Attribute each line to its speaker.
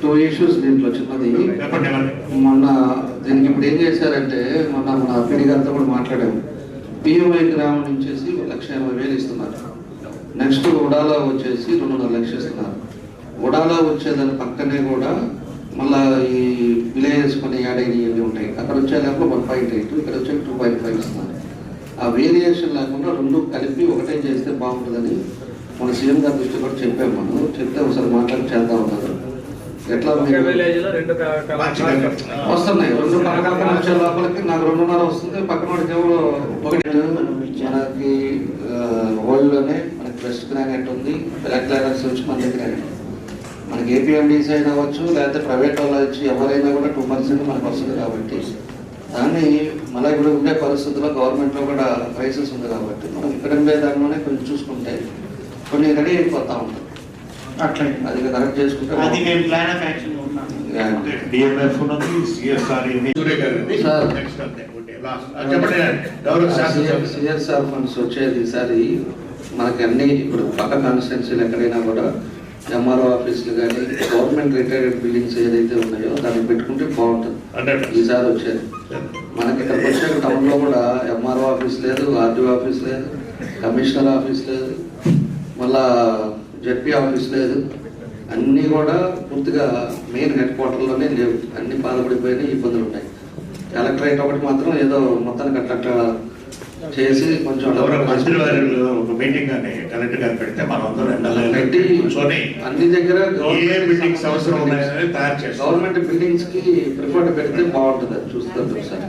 Speaker 1: Two issues దీంట్లో చిన్నది? మొన్న దీనికి ఇప్పుడు ఏం చేశారంటే మొన్న మన పిడి గారితో కూడా మాట్లాడాము. పిఎంఐ గ్రామం నుంచేసి ఒక లక్ష ఎనభై వేలు ఇస్తున్నారు. నెక్స్ట్ ఉడాలా వచ్చేసి రెండున్నర లక్షలు ఇస్తున్నారు. ఉడాలా వచ్చేదాని పక్కనే కూడా మళ్ళా ఈ విలేజెస్ కొన్ని యాడ్ అయినవి ఇవన్నీ ఉంటాయి. అక్కడ వచ్చే వన్ పాయింట్ ఎయిట్ ఇక్కడ వచ్చే టూ పాయింట్ ఫైవ్ ఇస్తున్నారు. ఆ వేరియేషన్ లేకుండా రెండు కలిపి ఒకటే చేస్తే బాగుంటుందని మన సీఎం గారి దృష్టి కూడా చెప్పాము మనం. చెప్తే ఒకసారి మాట్లాడి చేద్దాం. ఎట్లా వస్తున్నాయి. రెండు పథకాలు వచ్చే లోపలికి నాకు రెండున్నర వస్తుంది. పక్కన వాడికి ఎవరో ఒకటి. మనకి వరల్డ్లోనే మనకి వెస్ట్ గ్రానైట్ ఉంది. బ్లాక్ క్లారెన్స్ వచ్చి మన దగ్గర. మనకి ఏపీఎండీసీ అయినా అవ్వచ్చు లేకపోతే ప్రైవేట్ వాళ్ళు వచ్చి ఎవరైనా కూడా టూ పర్సెంట్ మనకు వస్తుంది కాబట్టి. దాన్ని మళ్ళీ ఇప్పుడు ఉండే పరిస్థితుల్లో గవర్నమెంట్లో కూడా క్రైసిస్ ఉంది కాబట్టి మనం ఇక్కడ ఉండే దానిలోనే కొంచెం చూసుకుంటే కొన్ని రెడీ అయిపోతా
Speaker 2: అట్లా
Speaker 1: అది కరెక్ట్ చేసుకుంటే
Speaker 2: అది మేము ప్లాన్ ఆఫ్ యాక్షన్.
Speaker 3: డిఎంఎఫ్ ఉన్నది సిఎస్ఆర్
Speaker 1: ఫండ్స్ వచ్చేది ఈసారి మనకి అన్ని ఇప్పుడు పక్క కాన్స్టిట్యున్సీలు ఎక్కడైనా కూడా ఎంఆర్ఓ ఆఫీసులు కానీ గవర్నమెంట్ రిటైర్డ్ బిల్డింగ్స్ ఏదైతే ఉన్నాయో దాన్ని పెట్టుకుంటే బాగుంటుంది. ఈసారి వచ్చేది. మనకి వచ్చాక టౌన్లో కూడా ఎంఆర్ఓ ఆఫీస్ లేదు ఆర్డీఓ ఆఫీస్ లేదు కమిషనర్ ఆఫీస్ లేదు మళ్ళా జెడ్పీ ఆఫీస్ లేదు. అన్నీ కూడా పూర్తిగా మెయిన్ హెడ్ క్వార్టర్లోనే లేవు. అన్ని బాధపడిపోయినాయి ఇబ్బందులు ఉన్నాయి. కలెక్టరేట్ ఒకటి మాత్రం ఏదో మొత్తానికి అట్లా చేసి కొంచెం
Speaker 3: గౌరవ మంత్రి వారి ఒక మీటింగ్ అని కలెక్టర్ గారు పెడితే మనం అందరం ఎండలో
Speaker 1: పెట్టి
Speaker 3: కూర్చొని
Speaker 1: అన్ని దగ్గర
Speaker 3: బిల్డింగ్స్ అవసరం ఉన్నాయని తయారు చేస్తాం.
Speaker 1: గవర్నమెంట్ బిల్డింగ్స్కి ప్రిఫర్డ్ పెడితే బాగుంటుంది. చూస్తారు ఒకసారి?